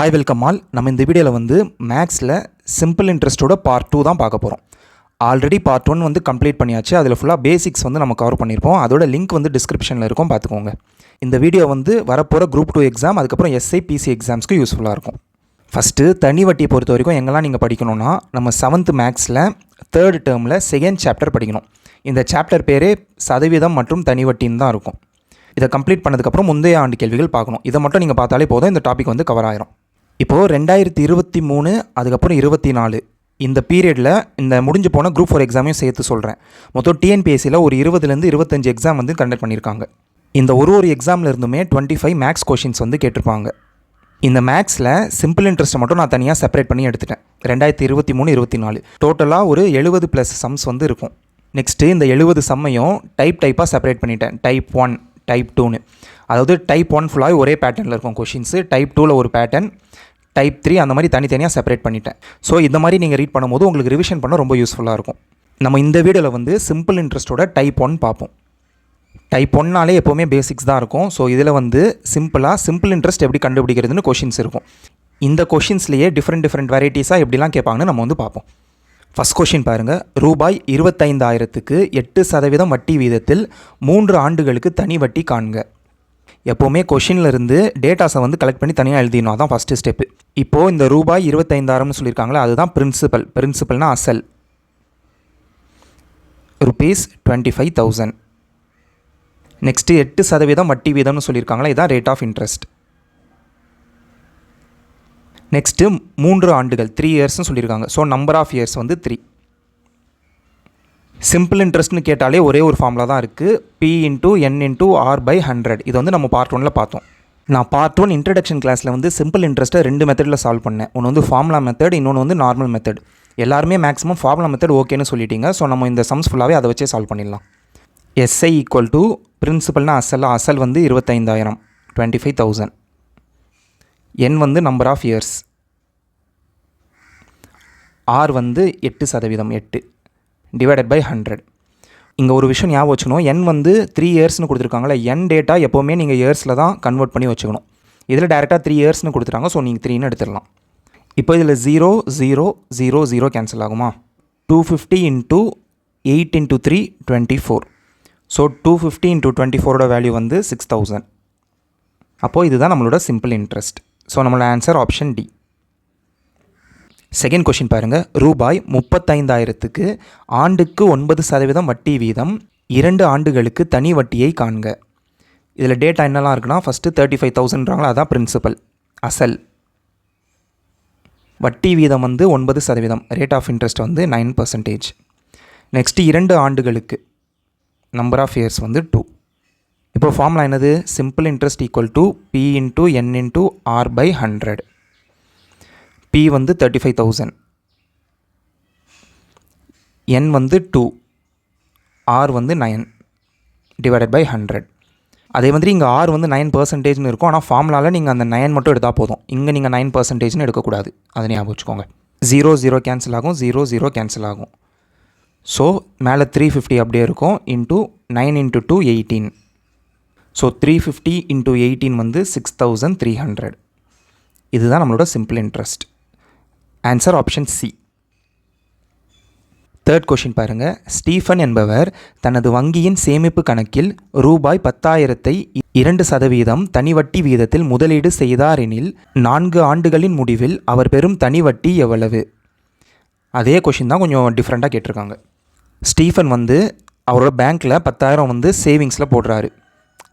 Hi welcome all நம்ம இந்த வீடியோவில் வந்து மேக்ஸில் சிம்பிள் இன்ட்ரெஸ்ட்டோட பார்ட் டூ தான் பார்க்க போகிறோம் ஆல்ரெடி பார்ட் ஒன் வந்து கம்ப்ளீட் பண்ணியாச்சு. அதில் ஃபுல்லாக பேசிக்ஸ் வந்து நம்ம கவர் பண்ணியிருப்போம் அதோட லிங்க் வந்து டிஸ்கிரிப்ஷனில் இருக்கும். பார்த்துக்கோங்க. இந்த வீடியோ வந்து வரப்போகிற குரூப் டூ எக்ஸாம் அதுக்கப்புறம் எஸ்ஐ பிசி எக்ஸாம்ஸ்க்கு யூஸ்ஃபுல்லாக இருக்கும். ஃபஸ்ட்டு தனி வட்டியை பொறுத்த வரைக்கும் எங்கெல்லாம் நீங்கள் படிக்கணும்னா நம்ம செவன்த் மேக்ஸில் தேர்ட் டேர்மில் செகண்ட் சாப்டர் படிக்கணும். இந்த சாப்டர் பேரே சதவீதம் மற்றும் தனி வட்டின்னு தான் இருக்கும். இதை கம்ப்ளீட் பண்ணதுக்கப்புறம் முந்தைய ஆண்டு கேள்விகள் பார்க்கணும். இதை மட்டும் நீங்கள் பார்த்தாலே போதும். இந்த டாபிக் வந்து கவர் ஆயிரும். இப்போது ரெண்டாயிரத்தி இருபத்தி மூணு அதுக்கப்புறம் இருபத்தி நாலு. இந்த பீரியடில் இந்த முடிஞ்சு போன குரூப் ஃபோர் எக்ஸாமையும் சேர்த்து சொல்கிறேன் மொத்தம் டிஎன்பிஎஸ்சியில் ஒரு இருபதுலேருந்து இருபத்தஞ்சு எக்ஸாம் வந்து கண்டக்ட் பண்ணியிருக்காங்க. இந்த ஒரு ஒரு எக்ஸாமில் இருந்துமே டுவெண்ட்டி ஃபைவ் மேக்ஸ் கொஷின்ஸ் வந்து கேட்டிருப்பாங்க. இந்த மேக்ஸில் சிம்பிள் இன்ட்ரெஸ்ட்டை மட்டும் நான் தனியாக செப்பரேட் பண்ணி எடுத்துட்டேன். ரெண்டாயிரத்தி இருபத்தி மூணு இருபத்தி நாலு. டோட்டலாக ஒரு எழுபது ப்ளஸ் சம்ஸ் வந்து இருக்கும். நெக்ஸ்ட்டு இந்த எழுபது சம்மையும் டைப் டைப்பாக செப்பரேட் பண்ணிட்டேன். டைப் ஒன் டைப் டூன்னு அதாவது டைப் ஒன் ஃபுல்லாக ஒரே பேட்டர்னில் இருக்கும் கொஷின்ஸு டைப் டூவில் ஒரு பேட்டர்ன் டைப் த்ரீ அந்த மாதிரி தனித்தனியாக செப்பரேட் பண்ணிட்டேன். ஸோ இந்த மாதிரி நீங்கள் ரீட் பண்ணும்போது உங்களுக்கு ரிவிஷன் பண்ண ரொம்ப யூஸ்ஃபுல்லாக இருக்கும். நம்ம இந்த வீடியோவில் வந்து சிம்பிள் இன்ட்ரெஸ்ட்டோட டைப் ஒன் பார்ப்போம். டைப் ஒன்னாலே எப்போவுமே பேசிக்ஸ் தான் இருக்கும். ஸோ இதில் வந்து சிம்பிளாக சிம்பிள் இன்ட்ரெஸ்ட் எப்படி கண்டுபிடிக்கிறதுன்னு கொஷின்ஸ் இருக்கும். இந்த கொஷின்ஸ்லேயே டிஃப்ரெண்ட் டிஃப்ரெண்ட் வெரைட்டிஸாக எப்படிலாம் கேட்பாங்கன்னு நம்ம வந்து பார்ப்போம். ஃபஸ்ட் கொஷின் பாருங்கள் ரூபாய் இருபத்தைந்தாயிரத்துக்கு எட்டு சதவீதம் வட்டி வீதத்தில் மூன்று ஆண்டுகளுக்கு தனி வட்டி காண்க. எப்போவுமே கொஷினில் இருந்து டேட்டாஸை வந்து கலெக்ட் பண்ணி தனியாக எழுதிடணும். அதான் ஃபஸ்ட்டு ஸ்டெப்பு இப்போது இந்த ரூபாய் இருபத்தைந்தாயிரம்னு சொல்லியிருக்காங்களே அதுதான் பிரின்சிபல் பிரின்சிபல்னா அசல். Rupees twenty five thousand next எட்டு சதவீதம் வட்டி வீதம்னு சொல்லியிருக்காங்களே இதான் ரேட் ஆஃப் இன்ட்ரெஸ்ட் நெக்ஸ்ட்டு மூன்று ஆண்டுகள் த்ரீ இயர்ஸ்னு சொல்லியிருக்காங்க. ஸோ நம்பர் ஆஃப் இயர்ஸ் வந்து த்ரீ சிம்பிள் இன்ட்ரெஸ்ட்னு கேட்டாலே ஒரே ஒரு ஃபார்முலா தான் இருக்குது P into N into R by hundred இது வந்து நம்ம பார்ட் ஒனில் பார்த்தோம். நான் பார்ட் ஒன் இன்ட்ரடக்ஷன் கிளாஸில் வந்து சிம்பிள் இன்ட்ரெஸ்ட்டை ரெண்டு மெத்தடில் சால்வ் பண்ணேன். ஒன்று வந்து ஃபார்முலா மெத்தட் இன்னொன்று வந்து நார்மல் மெத்தட் எல்லாருமே மேக்ஸிமம் ஃபார்முலா மெத்தட் ஓகேன்னு சொல்லிட்டீங்க. ஸோ நம்ம இந்த சம்ஸ் ஃபுல்லாகவே அதை வச்சே சால்வ் பண்ணிடலாம். எஸ்ஐ ஈக்குவல் டு பிரின்சிபல்னா அசல் அசல் வந்து இருபத்தைந்தாயிரம். டுவெண்ட்டி ஃபைவ் தௌசண்ட் என் வந்து நம்பர் ஆஃப் இயர்ஸ் ஆர் வந்து எட்டு சதவீதம் எட்டு. டிவைடட் பை ஹண்ட்ரட் இங்கே ஒரு விஷயம் ஞாபகம் வச்சுக்கணும். என் வந்து த்ரீ இயர்ஸ்னு கொடுத்துருக்காங்களே என் டேட்டா எப்போவுமே நீங்கள் இயர்ஸில் தான் கன்வெர்ட் பண்ணி வச்சுக்கணும். இதில் டேரெக்டாக த்ரீ இயர்ஸ்னு கொடுத்துட்டாங்க ஸோ நீங்கள் த்ரீன்னு எடுத்துடலாம். இப்போ இதில் zero zero zero zero cancel ஆகுமா? Two fifty into eight into three twenty four so two fifty into twenty ஃபோரோட வேல்யூ வந்து சிக்ஸ் தௌசண்ட் அப்போது இதுதான் நம்மளோட சிம்பிள் இன்ட்ரெஸ்ட் ஸோ நம்மளோட answer option D second question பாருங்கள் ரூபாய் முப்பத்தைந்தாயிரத்துக்கு ஆண்டுக்கு ஒன்பது சதவீதம் வட்டி வீதம் இரண்டு ஆண்டுகளுக்கு தனி வட்டியை காண்க. இதில் டேட்டா என்னெல்லாம் இருக்குன்னா ஃபஸ்ட்டு தேர்ட்டி ஃபைவ் தௌசண்ட்றாங்களா அதான் பிரின்சிபல் அசல். வட்டி வீதம் வந்து ஒன்பது சதவீதம். ரேட் ஆஃப் இன்ட்ரெஸ்ட் வந்து நைன் பர்சன்டேஜ் நெக்ஸ்ட்டு இரண்டு ஆண்டுகளுக்கு நம்பர் ஆஃப் இயர்ஸ் வந்து டூ இப்போ ஃபார்முலா என்னது? Simple interest equal to P into N into R by hundred P வந்து தேர்ட்டி ஃபைவ் தௌசண்ட் என் வந்து டூ ஆர் வந்து நைன் டிவைடட் பை ஹண்ட்ரட் அதே மாதிரி இங்கே ஆர் வந்து நைன் பர்சன்டேஜ்னு இருக்கும். ஆனால் ஃபார்முலாவில் நீங்கள் அந்த நைன் மட்டும் எடுத்தால் போதும். இங்கே நீங்கள் நைன் பர்சன்டேஜ்னு எடுக்கக்கூடாது. அதை ஞாபகம் வச்சுக்கோங்க. ஜீரோ ஜீரோ கேன்சல் ஆகும். ஜீரோ ஜீரோ கேன்சல் ஆகும். ஸோ மேலே த்ரீ ஃபிஃப்டி அப்படியே இருக்கும். Into nine into two eighteen so three fifty into eighteen வந்து சிக்ஸ் தௌசண்ட் த்ரீ ஹண்ட்ரட் இதுதான் நம்மளோட simple interest answer option C third question பாருங்கள் ஸ்டீஃபன் என்பவர் தனது வங்கியின் சேமிப்பு கணக்கில் ரூபாய் பத்தாயிரத்தை இரண்டு சதவீதம் தனி வட்டி வீதத்தில் முதலீடு செய்தார் எனில் நான்கு ஆண்டுகளின் முடிவில் அவர் பெறும் தனி வட்டி எவ்வளவு? அதே கொஷின் தான் கொஞ்சம் டிஃப்ரெண்ட்டாக கேட்டிருக்காங்க. ஸ்டீஃபன் வந்து அவரோட பேங்க்கில் பத்தாயிரம் வந்து சேவிங்ஸில் போடுறாரு.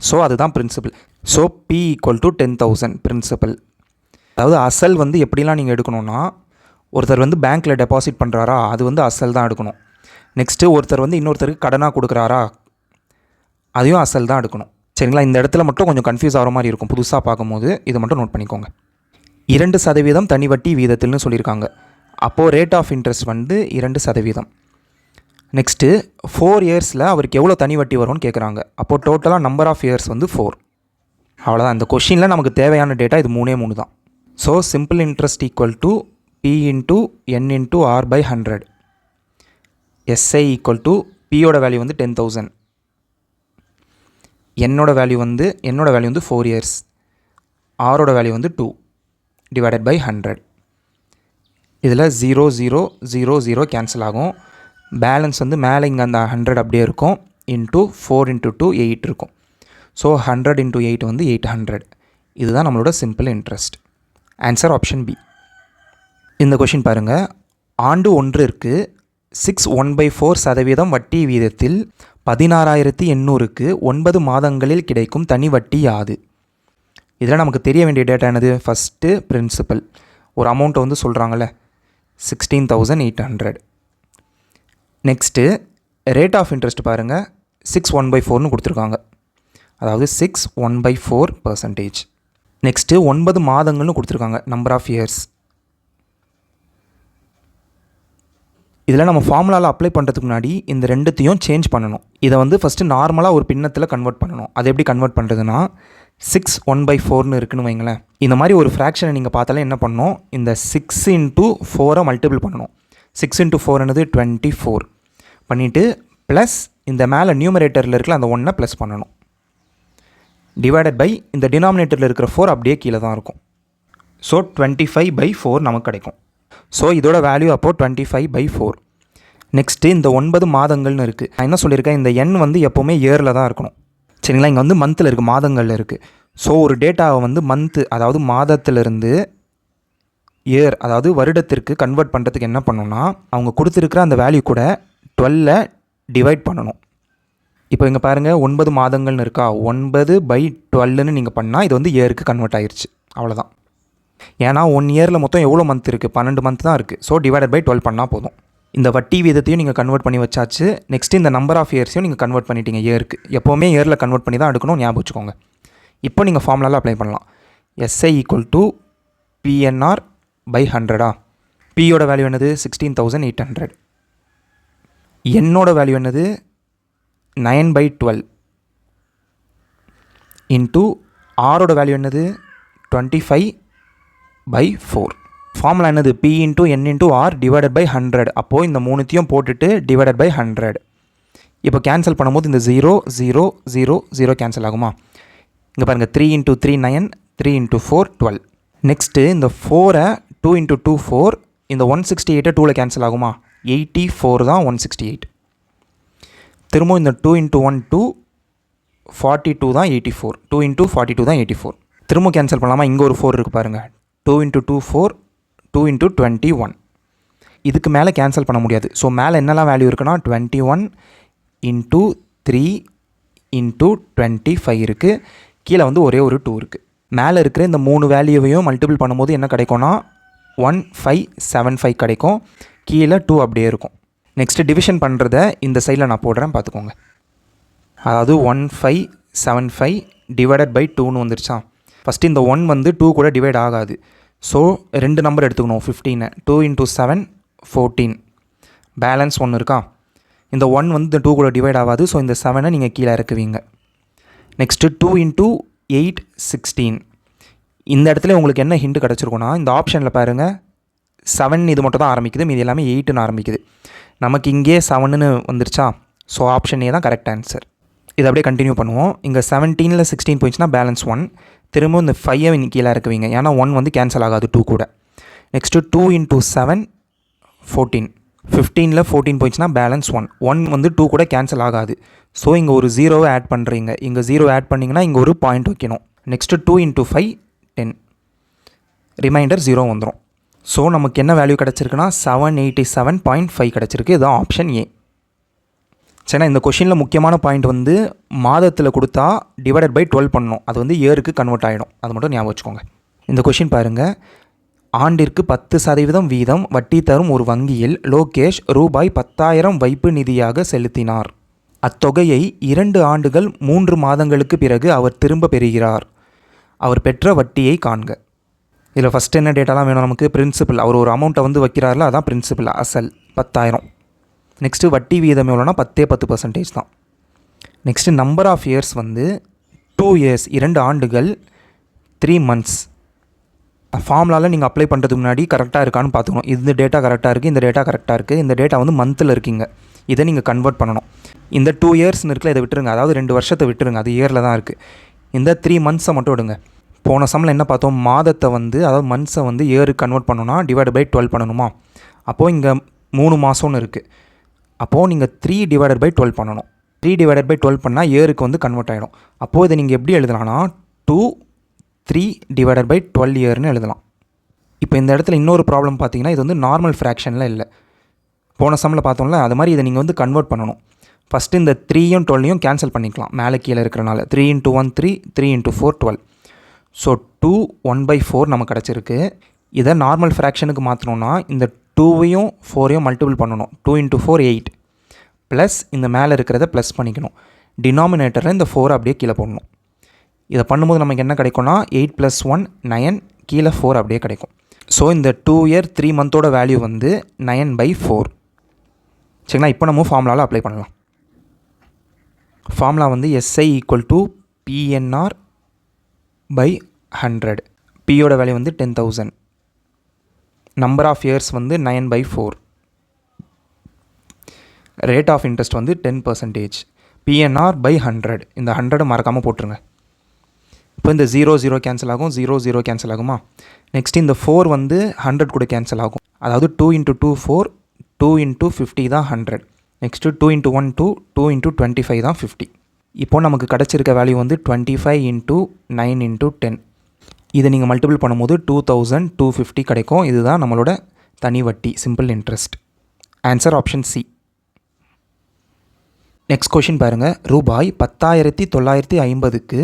ஸோ அதுதான் principal so P equal to ten thousand principal அதாவது அசல் வந்து எப்படிலாம் நீங்கள் எடுக்கணும்னா ஒருத்தர் வந்து பேங்க்கில் டெபாசிட் பண்ணுறாரா அது வந்து அசல் தான் எடுக்கணும். நெக்ஸ்ட்டு ஒருத்தர் வந்து இன்னொருத்தருக்கு கடனாக கொடுக்குறாரா அதையும் அசல் தான் எடுக்கணும். சரிங்களா? இந்த இடத்துல மட்டும் கொஞ்சம் கன்ஃபியூஸ் ஆகிற மாதிரி இருக்கும். புதுசாக பார்க்கும்போது இதை மட்டும் நோட் பண்ணிக்கோங்க. இரண்டு சதவீதம் தனி வட்டி வீதத்தில்னு சொல்லியிருக்காங்க. அப்போது ரேட் ஆஃப் இன்ட்ரெஸ்ட் வந்து இரண்டு சதவீதம். நெக்ஸ்ட்டு ஃபோர் இயர்ஸில் அவருக்கு எவ்வளோ தனி வட்டி வரும்னு கேட்குறாங்க அப்போது டோட்டலாக நம்பர் ஆஃப் இயர்ஸ் வந்து ஃபோர் அவ்வளோதான் இந்த கொஷினில் நமக்கு தேவையான டேட்டா இது மூணே மூணு தான். So simple interest equal to P into N into R by hundred SI equal to பியோட வேல்யூ வந்து டென் தௌசண்ட் என்னோட வேல்யூ வந்து என்னோட வேல்யூ வந்து ஃபோர் இயர்ஸ் ஆரோட வேல்யூ வந்து டூ டிவைடட் பை ஹண்ட்ரட் இதில் zero zero zero zero cancel ஆகும். பேலன்ஸ் வந்து மேலே இங்கே அந்த ஹண்ட்ரட் அப்படியே இருக்கும். Into four into two eight இருக்கும். ஸோ ஹண்ட்ரட் இன்ட்டு எயிட் வந்து எயிட் ஹண்ட்ரட் இதுதான் நம்மளோட simple interest answer option B இந்த கொஷின் பாருங்கள் ஆண்டு ஒன்றிற்கு சிக்ஸ் ஒன் பை ஃபோர் சதவீதம் வட்டி வீதத்தில் பதினாறாயிரத்தி எண்ணூறுக்கு ஒன்பது மாதங்களில் கிடைக்கும் தனி வட்டி யாது? இதில் நமக்கு தெரிய வேண்டிய டேட்டா என்னது? ஃபஸ்ட்டு பிரின்சிபல் ஒரு அமௌண்ட்டை வந்து சொல்கிறாங்கல்ல sixteen thousand eight hundred next rate of interest பாருங்கள் சிக்ஸ் ஒன் பை ஃபோர்னு கொடுத்துருக்காங்க. அதாவது six one by four percentage next ஒன்பது மாதங்கள்னு கொடுத்துருக்காங்க. நம்பர் ஆஃப் இயர்ஸ் இதில் நம்ம ஃபார்முலாவில் அப்ளை பண்ணுறதுக்கு முன்னாடி இந்த ரெண்டுத்தையும் சேஞ்ச் பண்ணணும். இதை வந்து ஃபஸ்ட்டு நார்மலாக ஒரு பின்னத்தில் கன்வெர்ட் பண்ணணும். அதை எப்படி கன்வெர்ட் பண்ணுறதுன்னா சிக்ஸ் ஒன் பை ஃபோர்னு இருக்குன்னு வைங்களேன். இந்த மாதிரி ஒரு ஃப்ராக்ஷனை நீங்கள் பார்த்தாலே என்ன பண்ணணும்? இந்த சிக்ஸ் இன்ட்டு ஃபோரை மல்டிபிள் பண்ணணும். சிக்ஸ் இன்ட்டு ஃபோர் என்னது டுவெண்ட்டி ஃபோர் பண்ணிவிட்டு ப்ளஸ் இந்த மேலே நியூமரேட்டரில் இருக்கல அந்த ஒன்றை ப்ளஸ் பண்ணணும். டிவைடட் பை இந்த டினாமினேட்டரில் இருக்கிற ஃபோர் அப்படியே கீழே தான் இருக்கும். So twenty five by four நமக்கு கிடைக்கும். ஸோ இதோட வேல்யூ அப்போது twenty five by four next இந்த ஒன்பது மாதங்கள்னு இருக்குது நான் என்ன சொல்லியிருக்கேன்? இந்த எண் வந்து எப்போவுமே இயரில் தான் இருக்கணும். சரிங்களா? இங்கே வந்து மந்தில் இருக்குது மாதங்களில் இருக்குது ஸோ ஒரு டேட்டாவை வந்து மந்த்து அதாவது மாதத்திலிருந்து இயர் அதாவது வருடத்திற்கு கன்வெர்ட் பண்ணுறதுக்கு என்ன பண்ணணும்னா அவங்க கொடுத்துருக்குற அந்த வேல்யூ கூட டுவெல்ல டிவைட் பண்ணணும். இப்போ இங்கே பாருங்கள் ஒன்பது மாதங்கள்னு இருக்கா? ஒன்பது பை டுவெல்லுன்னு நீங்கள் பண்ணால் இது வந்து இயருக்கு கன்வெர்ட் ஆயிடுச்சு அவ்வளோதான் ஏன்னா ஒன் இயரில் மொத்தம் எவ்வளோ மந்த் இருக்குது பன்னெண்டு மந்த் தான் இருக்குது ஸோ டிவைடட் பை டுவெல் பண்ணால் போதும். இந்த வட்டி வீதத்தையும் நீங்கள் கன்வெர்ட் பண்ணி வச்சாச்சு. நெக்ஸ்ட் இந்த நம்பர் ஆஃப் இயர்ஸையும் நீங்கள் கன்வெர்ட் பண்ணிட்டீங்க. இயருக்கு எப்போவுமே இயரில் கன்வெர்ட் பண்ணி தான் எடுக்கணும். ஞாபகம் வச்சுக்கோங்க. இப்போ நீங்கள் ஃபார்முலாவில் அப்ளை பண்ணலாம். SI equal to PNR by ஹண்ட்ரடா பியோட வேல்யூ என்னது? சிக்ஸ்டீன் தௌசண்ட் எயிட் ஹண்ட்ரட் என்னோட வேல்யூ என்னது? நைன் பை டுவெல் இன்ட்டு ஆரோட வேல்யூ என்னது? Twenty five by four formula என்னது? P into N into R divided by hundred அப்போது இந்த மூணுத்தையும் போட்டுட்டு டிவைடட் பை ஹண்ட்ரட் இப்போ கேன்சல் பண்ணும்போது இந்த zero zero zero zero cancel ஆகுமா? இங்கே பாருங்கள் three into three nine three into four twelve next இந்த ஃபோரை டூ இன்ட்டு டூ ஃபோர் இந்த ஒன் சிக்ஸ்டி எயிட்டை டூவில் கேன்சல் ஆகுமா? எயிட்டி ஃபோர் தான் ஒன் சிக்ஸ்டி எயிட் திரும்பவும் இந்த two into one two forty two தான் eighty four two into forty two தான் எயிட்டி ஃபோர் திரும்ப கேன்சல் பண்ணலாமா? இங்கே ஒரு ஃபோர் இருக்குது பாருங்கள் two into two four two into twenty one. இதுக்கு மேலே கேன்சல் பண்ண முடியாது. ஸோ மேலே என்னெல்லாம் வேல்யூ இருக்குன்னா twenty one into three into twenty five இருக்குது கீழே வந்து ஒரே ஒரு டூ இருக்குது மேலே இருக்கிற இந்த மூணு வேல்யூவையும் மல்டிபிள் பண்ணும்போது என்ன கிடைக்கும்னா ஒன் ஃபைவ் செவன் ஃபைவ் கிடைக்கும். கீழே டூ அப்படியே இருக்கும். நெக்ஸ்ட்டு டிவிஷன் பண்ணுறத இந்த சைடில் நான் போடுறேன் பார்த்துக்கோங்க. அதாவது one five seven five divided by டூன்னு வந்துருச்சா? ஃபஸ்ட்டு இந்த ஒன் வந்து டூ கூட டிவைட் ஆகாது. ஸோ ரெண்டு நம்பர் எடுத்துக்கணும். ஃபிஃப்டீனை two into seven fourteen balance ஒன்று இருக்கா? இந்த ஒன் வந்து இந்த டூ கூட டிவைட் ஆகாது. ஸோ இந்த செவனை நீங்கள் கீழே இறக்குவீங்க. Next two into eight sixteen இந்த இடத்துல உங்களுக்கு என்ன ஹிண்ட் கிடச்சிருக்குன்னா இந்த ஆப்ஷனில் பாருங்கள் செவன் இது மட்டும் தான் ஆரம்பிக்குது. மீதி எல்லாமே எயிட்டுன்னு ஆரம்பிக்குது. நமக்கு இங்கே செவனுன்னு வந்துருச்சா? ஸோ ஆப்ஷன் ஏ தான் கரெக்ட் ஆன்சர் இதை அப்படியே கண்டினியூ பண்ணுவோம். இங்கே செவன்டீனில் சிக்ஸ்டீன் போயிடுச்சுன்னா பேலன்ஸ் ஒன் திரும்ப இந்த ஃபைவை கீழே இருக்குவீங்க ஏன்னா ஒன் வந்து கேன்சல் ஆகாது டூ கூட. Next two into seven fourteen ஃபிஃப்டீனில் fourteen போயிடுச்சுன்னா பேலன்ஸ் ஒன் ஒன் வந்து டூ கூட கேன்சல் ஆகாது. ஸோ இங்கே ஒரு ஜீரோவை ஆட் பண்ணுறீங்க இங்கே ஜீரோ ஆட் பண்ணிங்கன்னா இங்கே ஒரு பாயிண்ட் வைக்கணும். Next two into five ten remainder zero வந்துடும் ஸோ நமக்கு என்ன value கிடச்சிருக்குன்னா seven eighty seven point five கிடச்சிருக்கு. இதுதான் ஆப்ஷன் ஏ சரிண்ணா இந்த கொஷினில் முக்கியமான பாயிண்ட் வந்து மாதத்தில் கொடுத்தா டிவைடட் பை டுவெல் பண்ணணும் அது வந்து இயருக்கு கன்வெர்ட் ஆகிடும் அது மட்டும் ஞாபகம் வச்சுக்கோங்க. இந்த கொஷின் பாருங்கள் ஆண்டிற்கு பத்து சதவீதம் வீதம் வட்டி தரும் ஒரு வங்கியில் லோகேஷ் ரூபாய் பத்தாயிரம் வைப்பு நிதியாக செலுத்தினார். அத்தொகையை இரண்டு ஆண்டுகள் மூன்று மாதங்களுக்கு பிறகு அவர் திரும்ப பெறுகிறார். அவர் பெற்ற வட்டியை காண்க. இதில் ஃபஸ்ட் என்ன டேட்டாலாம் வேணும் நமக்கு? பிரின்சிபல் அவர் ஒரு அமௌண்ட்டை வந்து வைக்கிறார்ல அதான் பிரின்சிபல் அசல். பத்தாயிரம். நெக்ஸ்ட்டு வட்டி வீதம் எவ்வளோனா பத்தே பத்து பர்சன்டேஜ் தான். நெக்ஸ்ட்டு நம்பர் ஆஃப் இயர்ஸ் வந்து டூ இயர்ஸ் இரண்டு ஆண்டுகள் த்ரீ மந்த்ஸ் ஃபார்ம்லால் நீங்கள் அப்ளை பண்ணுறதுக்கு முன்னாடி கரெக்டாக இருக்கான்னு பார்த்துக்கணும். இந்த டேட்டா கரெக்டாக இருக்குது இந்த டேட்டா கரெக்டாக இருக்குது இந்த டேட்டா வந்து மந்தில் இருக்கீங்க. இதை நீங்கள் கன்வெர்ட் பண்ணணும். இந்த டூ இயர்ஸ்னு இருக்கல இதை விட்டுருங்க. அதாவது ரெண்டு வருஷத்தை விட்டுருங்க. அது இயரில் தான் இருக்குது இந்த த்ரீ மந்த்ஸை மட்டும் விடுங்க. போன சம்மில் என்ன பார்த்தோம்? மாதத்தை வந்து அதாவது மந்த்ஸை வந்து இயருக்கு கன்வெர்ட் பண்ணணும்னா டிவைட் பை டுவெல் பண்ணணுமா? அப்போது இங்கே மூணு மாதம்னு இருக்குது அப்போது நீங்கள் த்ரீ டிவைடட் பை டுவெல் பண்ணணும். த்ரீ டிவைடட் பை டுவெல் பண்ணால் இயருக்கு வந்து கன்வெர்ட் ஆகிடும் அப்போது இதை நீங்கள் எப்படி எழுதலாம்னா two three divided by twelve இயர்னு எழுதலாம். இப்போ இந்த இடத்துல இன்னொரு ப்ராப்ளம் பார்த்தீங்கன்னா இது வந்து நார்மல் ஃப்ராக்ஷனில் இல்லை. போன சம்மில் பார்த்தோம்ல அது மாதிரி இதை நீங்கள் வந்து கன்வெர்ட் பண்ணணும். ஃபஸ்ட்டு இந்த த்ரீயும் டுவெல்லையும் கேன்சல் பண்ணிக்கலாம். மேலே கீழே இருக்கிறனால. Three into one three three into four twelve so two one by four நமக்கு கிடச்சிருக்கு. இதை நார்மல் ஃப்ராக்ஷனுக்கு மாற்றணும்னா இந்த டூவையும் ஃபோரையும் மல்டிபிள் பண்ணணும். Two into four eight plus இந்த மேலே இருக்கிறத ப்ளஸ் பண்ணிக்கணும். டினாமினேட்டரில் இந்த ஃபோரை அப்படியே கீழே போடணும். இதை பண்ணும்போது நமக்கு என்ன கிடைக்கும்னா எயிட் ப்ளஸ் ஒன் நயன் கீழே ஃபோர் அப்படியே கிடைக்கும். ஸோ இந்த டூ இயர் த்ரீ மந்தோட வேல்யூ வந்து நயன் பை ஃபோர் சரிங்களா? இப்போ நம்ம ஃபார்முலாவில் அப்ளை பண்ணலாம். ஃபார்முலா வந்து SI equal to PNR by hundred பியோட வேல்யூ வந்து ten thousand number of years வந்து nine by four rate of interest வந்து ten percentage PNR by hundred இந்த ஹண்ட்ரடு மறக்காமல் போட்டுருங்க. இப்போ இந்த ஜீரோ ஜீரோ கேன்சல் ஆகும். ஜீரோ ஜீரோ கேன்சல் ஆகுமா? நெக்ஸ்ட் இந்த ஃபோர் வந்து ஹண்ட்ரட் கூட கேன்சல் ஆகும். அதாவது two into two four two into fifty தான் hundred next two into one two two into twenty five தான் ஃபிஃப்டி இப்போது நமக்கு கிடச்சிருக்க வேல்யூ வந்து twenty five into nine into ten இதை நீங்கள் மல்டிபிள் பண்ணும்போது டூ தௌசண்ட் டூ ஃபிஃப்டி கிடைக்கும். இதுதான் நம்மளோட தனி வட்டி simple interest answer option C next question பாருங்கள் ரூபாய் பத்தாயிரத்தி தொள்ளாயிரத்தி ஐம்பதுக்கு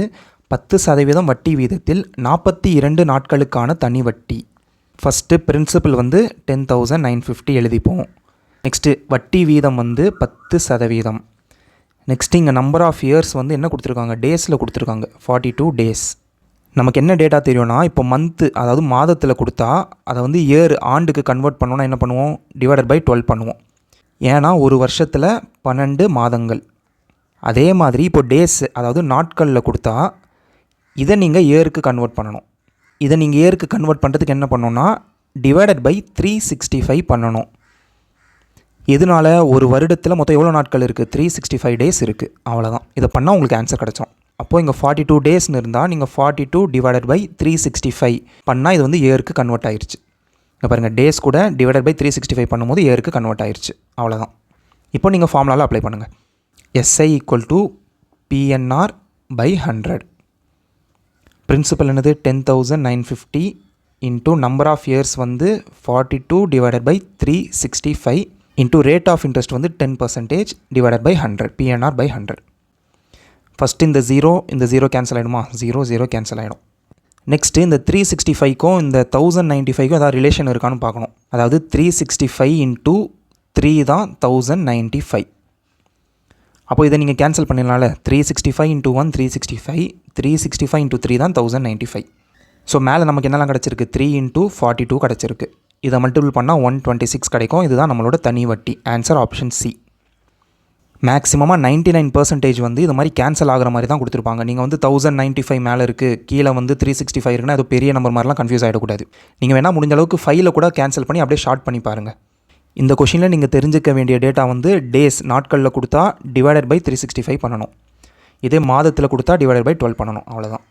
பத்து சதவீதம் வட்டி வீதத்தில் நாற்பத்தி இரண்டு நாட்களுக்கான தனி வட்டி. ஃபஸ்ட்டு பிரின்சிபல் வந்து டென் தௌசண்ட் நைன் ஃபிஃப்டி எழுதிப்போம். நெக்ஸ்ட்டு வட்டி வீதம் வந்து பத்து சதவீதம். நெக்ஸ்ட் இங்கே நம்பர் ஆஃப் இயர்ஸ் வந்து என்ன கொடுத்துருக்காங்க? டேஸில் கொடுத்துருக்காங்க. ஃபார்ட்டி டூ டேஸ் நமக்கு என்ன டேட்டா தெரியும்னா இப்போ மந்த்து அதாவது மாதத்தில் கொடுத்தா அதை வந்து இயர் ஆண்டுக்கு கன்வெர்ட் பண்ணோன்னா என்ன பண்ணுவோம்? டிவைடட் பை டுவெல் பண்ணுவோம். ஏன்னா ஒரு வருஷத்தில் பன்னெண்டு மாதங்கள். அதே மாதிரி இப்போ டேஸ் அதாவது நாட்களில் கொடுத்தா இதை நீங்கள் இயருக்கு கன்வெர்ட் பண்ணணும். இதை நீங்கள் இயருக்கு கன்வெர்ட் பண்ணுறதுக்கு என்ன பண்ணணும்னா divided by three sixty five பண்ணணும். இதனால் ஒரு வருடத்தில் மொத்தம் எவ்வளோ நாட்கள் இருக்குது த்ரீ சிக்ஸ்டி ஃபைவ் டேஸ் இருக்குது அவ்வளோதான் இதை பண்ணால் உங்களுக்கு ஆன்சர் கிடச்சோம் அப்போது இங்கே ஃபார்ட்டி டூ டேஸ்னு இருந்தால் நீங்கள் forty two divided by three sixty five பண்ணால் இது வந்து இயருக்கு கன்வெர்ட் ஆயிருச்சு. இங்கே பாருங்கள் டேஸ் கூட divided by three sixty five பண்ணும்போது இயருக்கு கன்வெர்ட் ஆயிடுச்சு அவ்வளோதான் இப்போ நீங்கள் ஃபார்முலாவில் அப்ளை பண்ணுங்கள் SI equal to PNR by hundred principal என்னது? Ten thousand nine fifty into number of years வந்து forty two divided by three sixty five into rate of interest வந்து ten percentage divided by hundred PNR by hundred first இந்த zero இந்த zero cancel ஆகிடுமா zero zero cancel ஆகிடும் next இந்த three sixty ஃபைவ்க்கும் இந்த thousand ninety ஃபைவ்க்கும் ஏதாவது ரிலேஷன் இருக்கான்னு பார்க்கணும். அதாவது three sixty five into three தான் தௌசண்ட் நைன்ட்டி ஃபைவ் அப்போ இதை நீங்கள் cancel பண்ணிடலாம்ல. Three sixty five into one three sixty five three sixty five into three தான் தௌசண்ட் நைன்ட்டி ஃபைவ் ஸோ மேலே நமக்கு என்னெல்லாம் கிடச்சிருக்கு? த்ரீ இன்ட்டு ஃபார்ட்டி டூ கிடச்சிருக்கு. இதை மல்டிபிள் பண்ணால் ஒன் டுவெண்ட்டி சிக்ஸ் கிடைக்கும். இதுதான் நம்மளோட தனி வட்டி. ஆன்சர் ஆப்ஷன் சி மேக்ஸிமமாக நைன்ட்டி நைன் பர்சன்டேஜ் வந்து இது மாதிரி கேன்சல் ஆகிற மாதிரி தான் கொடுத்துருப்பாங்க. நீங்கள் வந்து தௌசண்ட் நைன்ட்டி ஃபைவ் மேலே இருக்குது கீழே வந்து த்ரீ சிக்ஸ்டி ஃபைவ் இருக்குன்னா அது பெரிய நம்பர் மாதிரிலாம் கன்ஃபியூஸ் ஆகிடக்கூடாது நீங்கள் வேணால் முடிஞ்ச அளவுக்கு ஃபைலில் கூட கேன்சல் பண்ணி அப்படியே ஷார்ட் பண்ணி பாருங்கள் இந்த கொஷினில் நீங்கள் தெரிஞ்சுக்க வேண்டிய டேட்டா வந்து டேஸ் நாட்களில் கொடுத்தா divided by three sixty five பண்ணணும். இதே மாதத்தில் கொடுத்தா டிவைடட் பை டுவெல் பண்ணணும். அவ்வளோதான்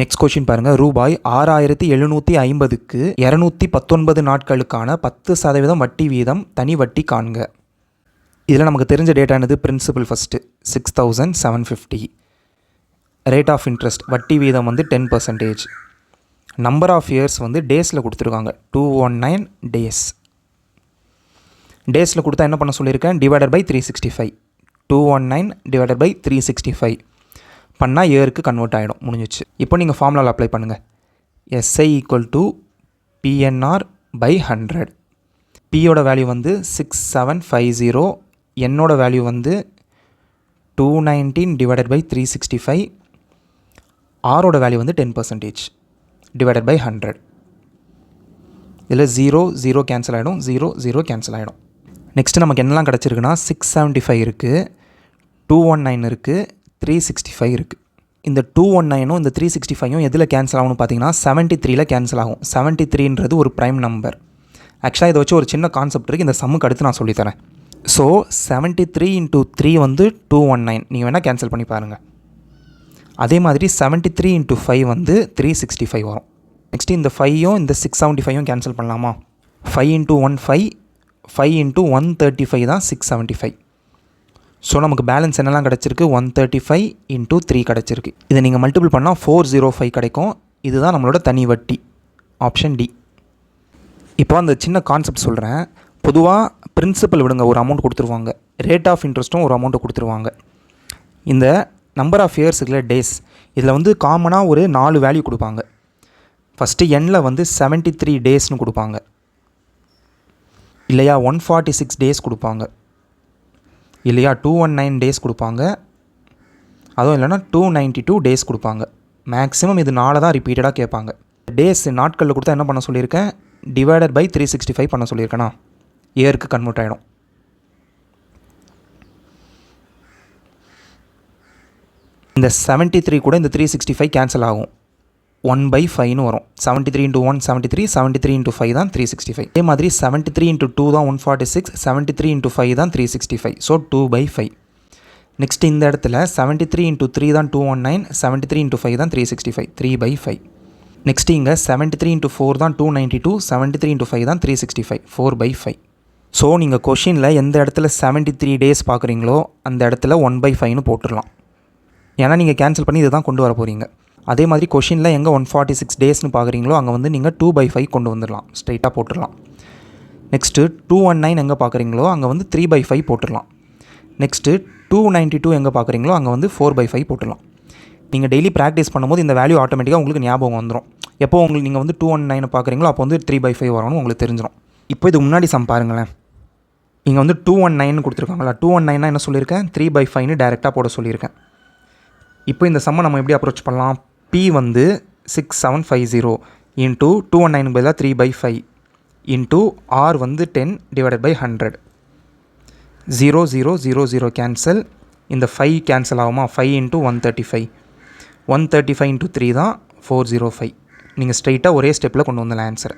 நெக்ஸ்ட் கொஷின் பாருங்கள் ரூபாய் ஆறாயிரத்தி எழுநூற்றி ஐம்பதுக்கு இரநூத்தி பத்தொன்பது நாட்களுக்கான பத்து சதவீதம் வட்டி வீதம் தனி வட்டி காண்க. இதில் நமக்கு தெரிஞ்ச டேட்டா என்னது? Principal first six thousand seven fifty rate of interest வட்டி வீதம் வந்து ten percentage number of years வந்து டேஸில் கொடுத்துருக்காங்க. டூ ஒன் நைன் டேஸ் டேஸில் கொடுத்தா என்ன பண்ண சொல்லியிருக்கேன்? Divided by three sixty five two one nine divided by three sixty five பண்ணால் இயருக்கு கன்வெர்ட் ஆகிடும் முடிஞ்சிச்சு. இப்போ நீங்கள் ஃபார்முலாவில் அப்ளை பண்ணுங்கள் SI equal to PNR by hundred பியோட வேல்யூ வந்து சிக்ஸ் செவன் ஃபைவ் ஜீரோ என்னோடய வேல்யூ வந்து two nineteen divided by three sixty five ஆரோட வேல்யூ வந்து ten percentage divided by hundred இதில் ஜீரோ ஜீரோ கேன்சல் ஆகிடும் ஜீரோ ஜீரோ கேன்சல் ஆகிடும் next நமக்கு என்னெல்லாம் கிடச்சிருக்குன்னா சிக்ஸ் செவன்ட்டி ஃபைவ் இருக்குது டூ ஒன் நைன் இருக்குது த்ரீ சிக்ஸ்டி ஃபைவ் இருக்குது இந்த டூ ஒன் நைனும் இந்த த்ரீ சிக்ஸ்டி ஃபைவும் எதில் கேன்சல் ஆகும்னு பார்த்தீங்கன்னா செவன்ட்டி த்ரீல கேன்சல் ஆகும். செவன்ட்டி த்ரீன்றது ஒரு ப்ரைம் நம்பர் ஆக்சுவலாக இதை வச்சு ஒரு சின்ன கான்செப்ட் இருக்குது இந்த சம்முக்கு அடுத்து நான் சொல்லித்தரேன். So seventy three into three வந்து டூ ஒன் நைன் நீங்கள் வேணால் கேன்சல் பண்ணி பாருங்கள் அதே மாதிரி செவன்ட்டி த்ரீ இன்ட்டு ஃபைவ் வந்து த்ரீ சிக்ஸ்டி ஃபைவ் வரும். நெக்ஸ்ட்டு இந்த ஃபையும் இந்த சிக்ஸ் செவன்ட்டி ஃபைவும் கேன்சல் பண்ணலாமா? Five into one five five into one thirty five தான் சிக்ஸ் செவன்ட்டி ஃபைவ் ஸோ நமக்கு பேலன்ஸ் என்னெல்லாம் கிடச்சிருக்கு? One thirty five into three கிடச்சிருக்கு. இதை நீங்கள் மல்டிபிள் பண்ணால் ஃபோர் ஜீரோ ஃபைவ் கிடைக்கும். இதுதான் நம்மளோட தனி வட்டி. ஆப்ஷன் டி இப்போ அந்த சின்ன கான்செப்ட் சொல்கிறேன் பொதுவாக பிரின்சிபல் விடுங்க ஒரு அமௌண்ட் கொடுத்துருவாங்க. ரேட் ஆஃப் இன்ட்ரெஸ்ட்டும் ஒரு அமௌண்ட்டை கொடுத்துருவாங்க. இந்த நம்பர் ஆஃப் இயர்ஸுக்குள்ள டேஸ் இதில் வந்து காமனாக ஒரு நாலு வேல்யூ கொடுப்பாங்க. ஃபஸ்ட்டு எண்ணில் வந்து செவன்ட்டி த்ரீ டேஸ்னு கொடுப்பாங்க. இல்லையா ஒன் ஃபார்ட்டி சிக்ஸ் டேஸ் கொடுப்பாங்க. இல்லையா டூ ஒன் நைன் டேஸ் கொடுப்பாங்க. அதுவும் இல்லைன்னா டூ நைன்ட்டி டூ டேஸ் கொடுப்பாங்க. மேக்ஸிமம் இது நாளை தான் ரிப்பீட்டடாக கேட்பாங்க. டேஸ் நாட்களில் கொடுத்தா என்ன பண்ண சொல்லியிருக்கேன்? Divided by three sixty five பண்ண சொல்லியிருக்கேனா? இயருக்கு கன்வெர்ட் ஆகிடும் இந்த செவன்ட்டி த்ரீ கூட இந்த த்ரீ சிக்ஸ்டி ஃபைவ் கேன்சல் ஆகும் ஒன் பை ஃபைவ்னு வரும். Seventy three into one seventy three seventy three into five தான் த்ரீ சிக்ஸ்டி ஃபைவ் அதே மாதிரி செவன்ட்டி த்ரீ இன்ட்டு டூ தான் one forty six seventy three into five தான் three sixty five so two by five next இந்த இடத்துல seventy three into three தான் two one nine seventy three into five தான் three sixty five three by five next இங்கே seventy three into four தான் two ninety two seventy three into five தான் three sixty five four by five so நீங்கள் கொஷினில் எந்த இடத்துல seventy three days பார்க்குறீங்களோ அந்த இடத்துல ஒன் பை ஃபைவ்னு போட்டுடலாம். ஏன்னா நீங்கள் கேன்சல் பண்ணி இதை தான் கொண்டு வர போகிறீங்க அதே மாதிரி கொஷினில் எங்கே ஒன் ஃபார்ட்டி சிக்ஸ் டேஸ்னு பார்க்குறீங்களோ அங்கே வந்து நீங்கள் டூ பை ஃபைவ் கொண்டு வந்துடலாம். ஸ்ட்ரைட்டாக போட்டுடலாம். நெக்ஸ்ட்டு டூ ஒன் நைன் எங்கே பார்க்குறீங்களோ அங்கே வந்து த்ரீ பை ஃபைவ் போட்டுடலாம். நெக்ஸ்ட்டு டூ நைன்ட்டி டூ எங்கே பார்க்குறீங்களோ அங்கே வந்து ஃபோர் பை ஃபைவ் போட்டுடலாம். நீங்கள் டெய்லி ப்ராக்டிஸ் பண்ணும்போது இந்த வேல்யூ ஆட்டோமேட்டிக்காக உங்களுக்கு ஞாபகம் வந்துடும் எப்போ உங்களுக்கு நீங்கள் வந்து டூ ஒன் நைனை பார்க்குறீங்களோ அப்போ வந்து த்ரீ பை ஃபைவ் வரணும் உங்களுக்கு தெரிஞ்சிடும் இப்போ இது முன்னாடி சம் பாருங்களேன். இங்கே வந்து டூ ஒன் நைன் கொடுத்துருக்காங்களா டூ ஒன் நைனாக என்ன சொல்லியிருக்கேன்? த்ரீ பை ஃபைவ்னு டேரெக்டாக போட சொல்லியிருக்கேன். இப்போ இந்த சம்மை நம்ம எப்படி அப்ரோச் பண்ணலாம்? பி வந்து six seven five zero into two one nine பதிலாக three by five into R வந்து ten divided by hundred zero zero zero zero cancel இந்த ஃபைவ் கேன்சல் ஆகுமா? Five into one thirty five one thirty five into three தான் four zero five நீங்கள் ஸ்ட்ரைட்டாக ஒரே ஸ்டெப்பில் கொண்டு வந்துடலாம் ஆன்சரை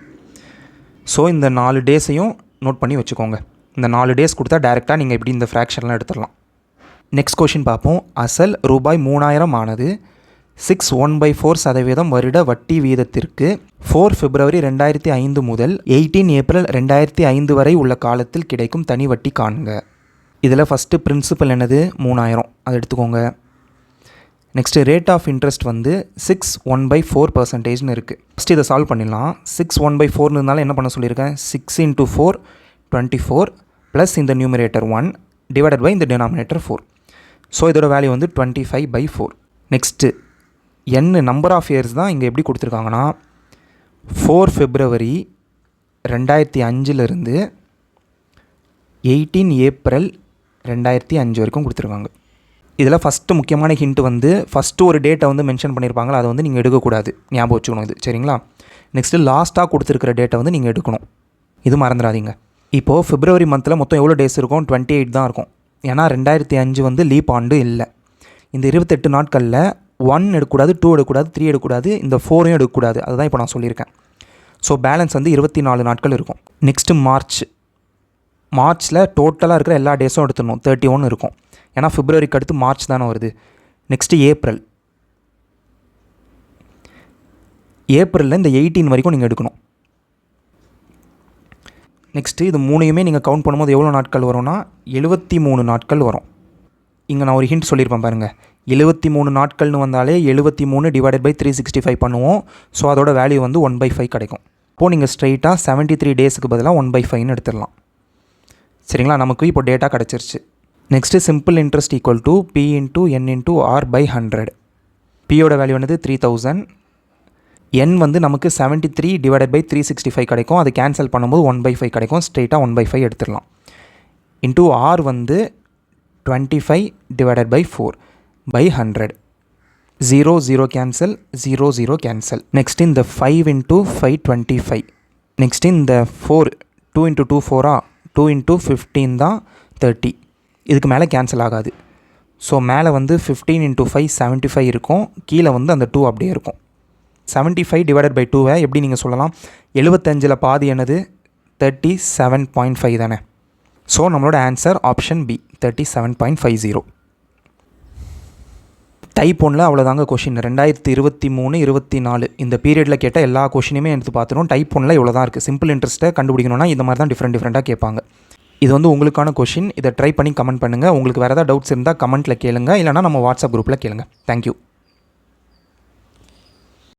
ஸோ இந்த நாலு டேஸையும் நோட் பண்ணி வச்சுக்கோங்க. இந்த நாலு டேஸ் கொடுத்தா டேரெக்டாக நீங்கள் இப்படி இந்த ஃப்ராக்ஷன்லாம் எடுத்துடலாம். நெக்ஸ்ட் கொஷின் பார்ப்போம். அசல் ரூபாய் மூணாயிரம் ஆனது சிக்ஸ் ஒன் பை ஃபோர் சதவீதம் வருட வட்டி வீதத்திற்கு ஃபோர் பிப்ரவரி ரெண்டாயிரத்தி ஐந்து முதல் எயிட்டீன் ஏப்ரல் ரெண்டாயிரத்தி ஐந்து வரை உள்ள காலத்தில் கிடைக்கும் தனி வட்டி காணுங்க இதில் ஃபஸ்ட்டு பிரின்சிபல் என்னது? மூணாயிரம். அதை எடுத்துக்கோங்க. நெக்ஸ்ட்டு ரேட் ஆஃப் இன்ட்ரெஸ்ட் வந்து சிக்ஸ் ஒன் பை ஃபோர் பர்சன்டேஜ்னு இருக்குது ஃபஸ்ட் இதை சால்வ் பண்ணிடலாம். சிக்ஸ் ஒன் பை ஃபோர்னு இருந்தாலும் என்ன பண்ண சொல்லியிருக்கேன்? Six into four twenty four plus இந்த நியூமரேட்டர் ஒன் டிவைடட் பை இந்த டினாமினேட்டர் ஃபோர் ஸோ இதோட வேல்யூ வந்து twenty five by four next என்ன நம்பர் ஆஃப் இயர்ஸ் தான் இங்கே எப்படி கொடுத்துருக்காங்கன்னா ஃபோர் ஃபெப்ரவரி ரெண்டாயிரத்தி அஞ்சிலிருந்து எயிட்டீன் ஏப்ரல் ரெண்டாயிரத்தி அஞ்சு வரைக்கும் கொடுத்துருக்காங்க. இதில் ஃபஸ்ட்டு முக்கியமான ஹிண்ட் வந்து ஃபஸ்ட்டு ஒரு டேட்டை வந்து மென்ஷன் பண்ணியிருப்பாங்களா அதை வந்து நீங்கள் எடுக்கக்கூடாது. ஞாபகம் வச்சுக்கணும் இது. சரிங்களா? நெக்ஸ்ட்டு லாஸ்ட்டாக கொடுத்துருக்கிற டேட்டை வந்து நீங்கள் எடுக்கணும். இது மறந்துடாதீங்க. இப்போது பிப்ரவரி மந்தில் மொத்தம் எவ்வளோ டேஸ் இருக்கும்? டுவெண்ட்டி எயிட் தான் இருக்கும். ஏன்னா ரெண்டாயிரத்தி அஞ்சு வந்து லீப் ஆண்டு இல்லை. இந்த இருபத்தெட்டு நாட்களில் ஒன் எடுக்கக்கூடாது டூ எடுக்கக்கூடாது த்ரீ எடுக்கக்கூடாது இந்த ஃபோரையும் எடுக்கக்கூடாது. அதுதான் இப்போ நான் சொல்லியிருக்கேன். ஸோ பேலன்ஸ் வந்து இருபத்தி நாலு நாட்கள் இருக்கும். நெக்ஸ்ட்டு மார்ச் மார்ச்சில் டோட்டலாக இருக்கிற எல்லா டேஸும் எடுத்துடணும். தேர்ட்டி ஒன் இருக்கும். ஏன்னா ஃபிப்ரவரிக்கு அடுத்து மார்ச் தானே வருது. நெக்ஸ்ட்டு ஏப்ரல் ஏப்ரலில் இந்த எயிட்டீன் வரைக்கும் நீங்கள் எடுக்கணும். நெக்ஸ்ட்டு இது மூணையுமே நீங்கள் கவுண்ட் பண்ணும்போது எவ்வளோ நாட்கள் வரும்னா எழுபத்தி மூணு நாட்கள் வரும். இங்கே நான் ஒரு ஹிண்ட் சொல்லியிருப்பேன் பாருங்கள் எழுபத்தி மூணு நாட்கள்னு வந்தாலே எழுபத்தி மூணு divided by three sixty five பண்ணுவோம். ஸோ அதோட வேல்யூ வந்து ஒன் பை ஃபைவ் கிடைக்கும். இப்போது நீங்கள் ஸ்ட்ரைட்டாக செவன்ட்டி த்ரீ டேஸுக்கு பதிலாக ஒன் பை ஃபைவ்னு எடுத்துடலாம். சரிங்களா? நமக்கு இப்போ டேட்டா கிடச்சிருச்சு. Next simple interest equal to P into N into R by hundred பியோட வேல்யூ வந்து த்ரீ தௌசண்ட் என் வந்து நமக்கு seventy three divided by three sixty five கிடைக்கும். அது கேன்சல் பண்ணும்போது ஒன் பை ஃபைவ் கிடைக்கும். ஸ்ட்ரெயிட்டாக ஒன் பை ஃபைவ் எடுத்துடலாம். இன்டூ ஆர் வந்து twenty five divided by four by hundred zero zero cancel zero zero cancel next இந்த five into five twenty five next இந்த four two into two ஃபோரா two into fifteen தான் thirty இதுக்கு மேலே cancel ஆகாது. So மேலே வந்து fifteen into five seventy five இருக்கும். கீழே வந்து அந்த டூ அப்படியே இருக்கும். செவன்ட்டி ஃபைவ் டிவைடட் பை டூவை எப்படி நீங்கள் சொல்லலாம்? எழுபத்தஞ்சில் பாதி என்னது? தேர்ட்டி செவன் பாயிண்ட் ஃபைவ் தானே. ஸோ நம்மளோட answer option B thirty seven point five zero type ஒன்றில் அவ்வளோதாங்க கொஷின் ரெண்டாயிரத்தி இருபத்தி மூணு இருபத்தி நாலு. இந்த பீரியடில் கேட்டால் எல்லா கொஷினுமே எடுத்து பார்த்துரும் டைப் ஒன்றில் இவ்வளோ தான் இருக்குது சிம்பிள் இன்ட்ரெஸ்ட்டை கண்டுபிடிக்கணும்னா இந்த மாதிரி தான் டிஃப்ரெண்ட் டிஃப்ரெண்ட்டாக கேட்பாங்க. இது வந்து உங்களுக்கான கொஷின் இதை ட்ரை பண்ணி கமெண்ட் பண்ணுங்கள் உங்களுக்கு வேறு ஏதாவது டவுட்ஸ் இருந்தால் கமெண்ட்டில் கேளுங்க. இல்லைனா நம்ம வாட்ஸ்அப் குரூப்பில் கேளுங்க. தேங்க்யூ